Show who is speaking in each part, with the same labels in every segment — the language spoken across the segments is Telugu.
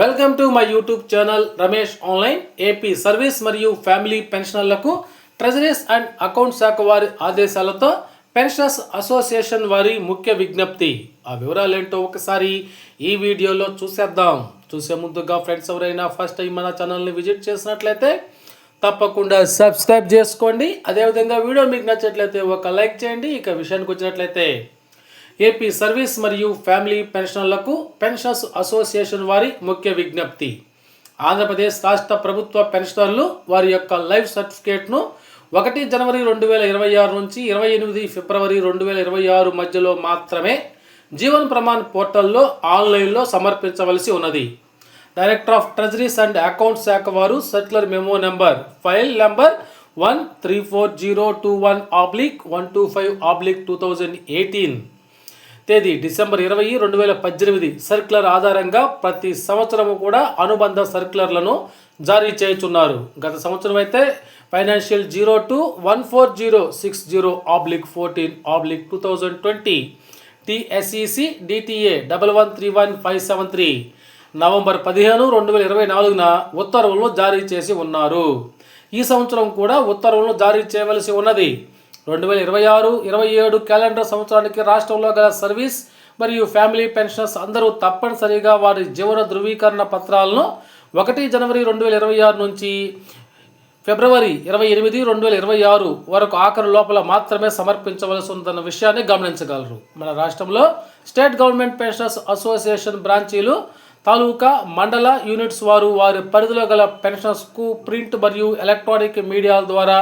Speaker 1: Welcome to my YouTube channel Ramesh online AP service మరియు ఫ్యామిలీ పెన్షనర్లకు ట్రెజరీస్ అండ్ అకౌంట్ శాఖ వారి ఆదేశాలతో పెన్షనర్స్ అసోసియేషన్ వారి ముఖ్య విజ్ఞప్తి. ఆ వివరాలు ఏంటో ఒకసారి ఈ వీడియోలో చూసేద్దాం. చూసే ముందుగా ఫ్రెండ్స్ ఎవరైనా ఫస్ట్ టైం మన ఛానల్ని విజిట్ చేసినట్లయితే తప్పకుండా సబ్స్క్రైబ్ చేసుకోండి. అదేవిధంగా వీడియో మీకు నచ్చినట్లయితే ఒక లైక్ చేయండి. ఇక విషయానికి వచ్చినట్లయితే ఏపీ సర్వీస్ మరియు ఫ్యామిలీ పెన్షనర్లకు పెన్షనర్స్ అసోసియేషన్ వారి ముఖ్య విజ్ఞప్తి. ఆంధ్రప్రదేశ్ రాష్ట్ర ప్రభుత్వ పెన్షనర్లు వారి యొక్క లైఫ్ సర్టిఫికేట్ను ఒకటి జనవరి రెండు వేల ఇరవై ఆరు నుంచి ఇరవై ఎనిమిది ఫిబ్రవరి రెండు వేల ఇరవై ఆరు మధ్యలో మాత్రమే జీవన్ ప్రమాణ్ పోర్టల్లో ఆన్లైన్లో సమర్పించవలసి ఉన్నది. Director of treasuries and account శాఖ వారు circular memo number file number one three four zero two one oblique one two five oblique two thousand eighteen. తేదీ డిసెంబర్ ఇరవై రెండు వేల పద్దెనిమిది సర్క్యులర్ ఆధారంగా ప్రతి సంవత్సరము కూడా అనుబంధ సర్క్యులర్లను జారీ చేయుచున్నారు. గత సంవత్సరం అయితే financial zero two one four zero six zero oblique fourteen oblique two thousand twenty TSEC DTA double one three one five seven three. November పదిహేను రెండు వేల ఇరవై నాలుగున ఉత్తర్వులను జారీ చేసి ఉన్నారు. ఈ సంవత్సరం కూడా ఉత్తర్వులను జారీ చేయవలసి ఉన్నది. రెండు వేల ఇరవై ఆరు ఇరవై ఏడు క్యాలెండర్ సంవత్సరానికి రాష్ట్రంలో గల సర్వీస్ మరియు ఫ్యామిలీ పెన్షనర్స్ అందరూ తప్పనిసరిగా వారి జీవన ధృవీకరణ పత్రాలను ఒకటి జనవరి రెండు వేల ఇరవై ఆరు నుంచి ఫిబ్రవరి ఇరవై ఎనిమిది రెండు వేల ఇరవై ఆరు వరకు ఆఖరు లోపల మాత్రమే సమర్పించవలసి ఉందన్న విషయాన్ని గమనించగలరు. మన రాష్ట్రంలో స్టేట్ గవర్నమెంట్ పెన్షనర్స్ అసోసియేషన్ బ్రాంచీలు తాలూకా మండల యూనిట్స్ వారు వారి పరిధిలో గల పెన్షనర్స్కు ప్రింట్ మరియు ఎలక్ట్రానిక్ మీడియాల ద్వారా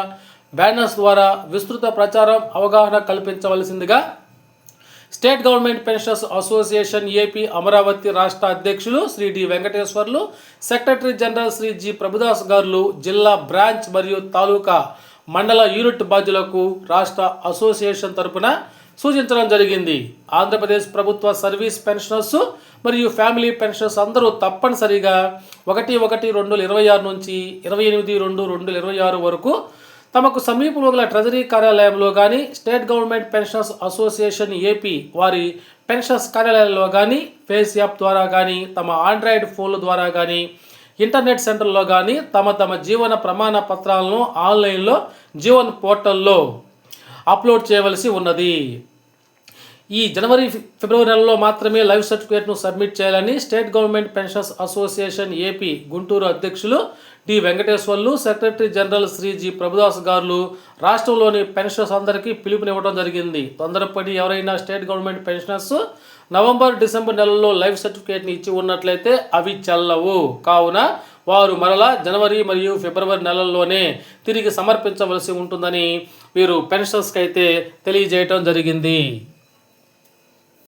Speaker 1: బ్యానర్స్ ద్వారా విస్తృత ప్రచారం అవగాహన కల్పించవలసిందిగా state government pensioners association AP Amaravati రాష్ట్ర అధ్యక్షులు Shri D Venkateswarlu secretary general Shri G Prabhudas గారులు జిల్లా బ్రాంచ్ మరియు తాలూకా మండల యూనిట్ బాధ్యులకు రాష్ట్ర అసోసియేషన్ తరపున సూచించడం జరిగింది. ఆంధ్రప్రదేశ్ ప్రభుత్వ సర్వీస్ పెన్షనర్స్ మరియు ఫ్యామిలీ పెన్షనర్స్ అందరూ తప్పనిసరిగా ఒకటి ఒకటి రెండు వేల ఇరవై ఆరు నుంచి ఇరవై ఎనిమిది రెండు రెండు వేల ఇరవై ఆరు వరకు తమకు సమీపంలో గల ట్రెజరీ కార్యాలయంలో కానీ state government pensioners association AP వారి పెన్షనర్స్ కార్యాలయంలో కానీ ఫేస్ యాప్ ద్వారా కానీ తమ ఆండ్రాయిడ్ ఫోన్ల ద్వారా కానీ ఇంటర్నెట్ సెంటర్లో కానీ తమ తమ జీవన ప్రమాణ పత్రాలను ఆన్లైన్లో జీవన్ పోర్టల్లో అప్లోడ్ చేయవలసి ఉన్నది. ఈ జనవరి ఫిబ్రవరి నెలలో మాత్రమే లైఫ్ సర్టిఫికేట్ను సబ్మిట్ చేయాలని state government pensions association AP Guntur అధ్యక్షులు D Venkateswarlu secretary general Shri G Prabhudas గారు రాష్ట్రంలోని పెన్షనర్స్ అందరికీ పిలుపునివ్వడం జరిగింది. తొందరపడి ఎవరైనా state government pensioners November December నెలల్లో లైఫ్ సర్టిఫికేట్ని ఇచ్చి ఉన్నట్లయితే అవి చెల్లవు. కావున వారు మరలా జనవరి మరియు ఫిబ్రవరి నెలల్లోనే తిరిగి సమర్పించవలసి ఉంటుందని వీరు పెన్షనర్స్కి అయితే తెలియజేయటం జరిగింది.